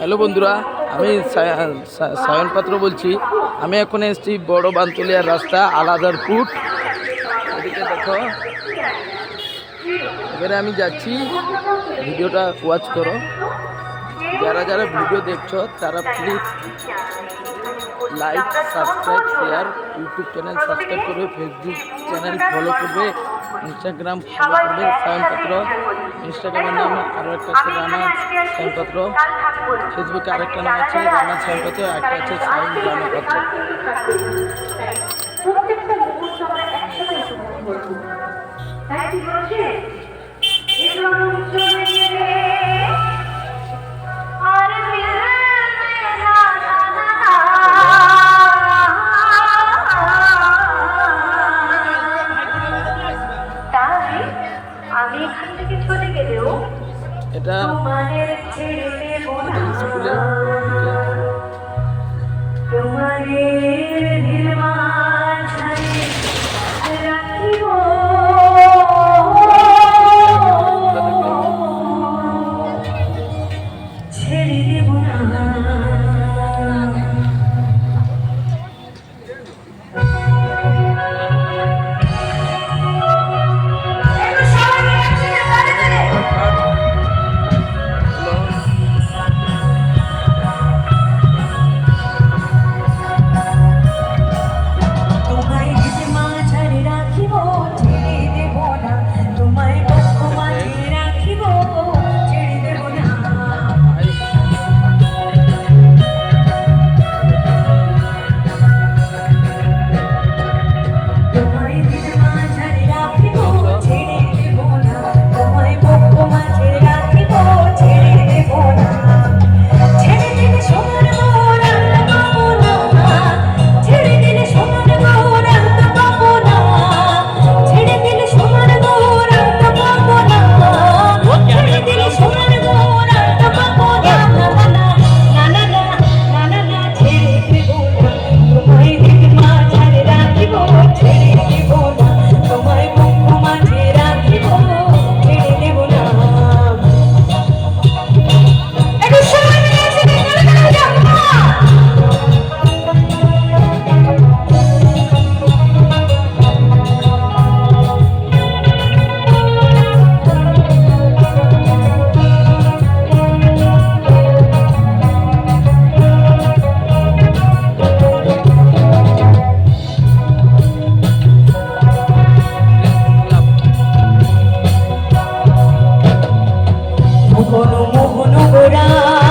Hello বন্ধুরা, আমি সায়ন পাত্র বলছি। আমি এখন এসেছি বড় বাঞ্চলিয়ার রাস্তা আলাদারপুট এদিকে দেখো। এবারে আমি যাচ্ছি। ভিডিওটা ওয়াচ করো। যারা যারা ভিডিও দেখছ, তারা please like subscribe share YouTube channel subscribe করবে ফেসবুক চ্যানেল ফলো করবে। ইনস্টাগ্রাম ফলো করবেন সায়নপত্র ইনস্টাগ্রামের নাম আরও একটা আছে রানা সায়নপত্র ফেসবুকে আরেকটা নাম আছে রানা সায়নপত্র একটা আছে সায়ন রানাপত্র। Thank এটা স্কুলে জনমোহন গোড়া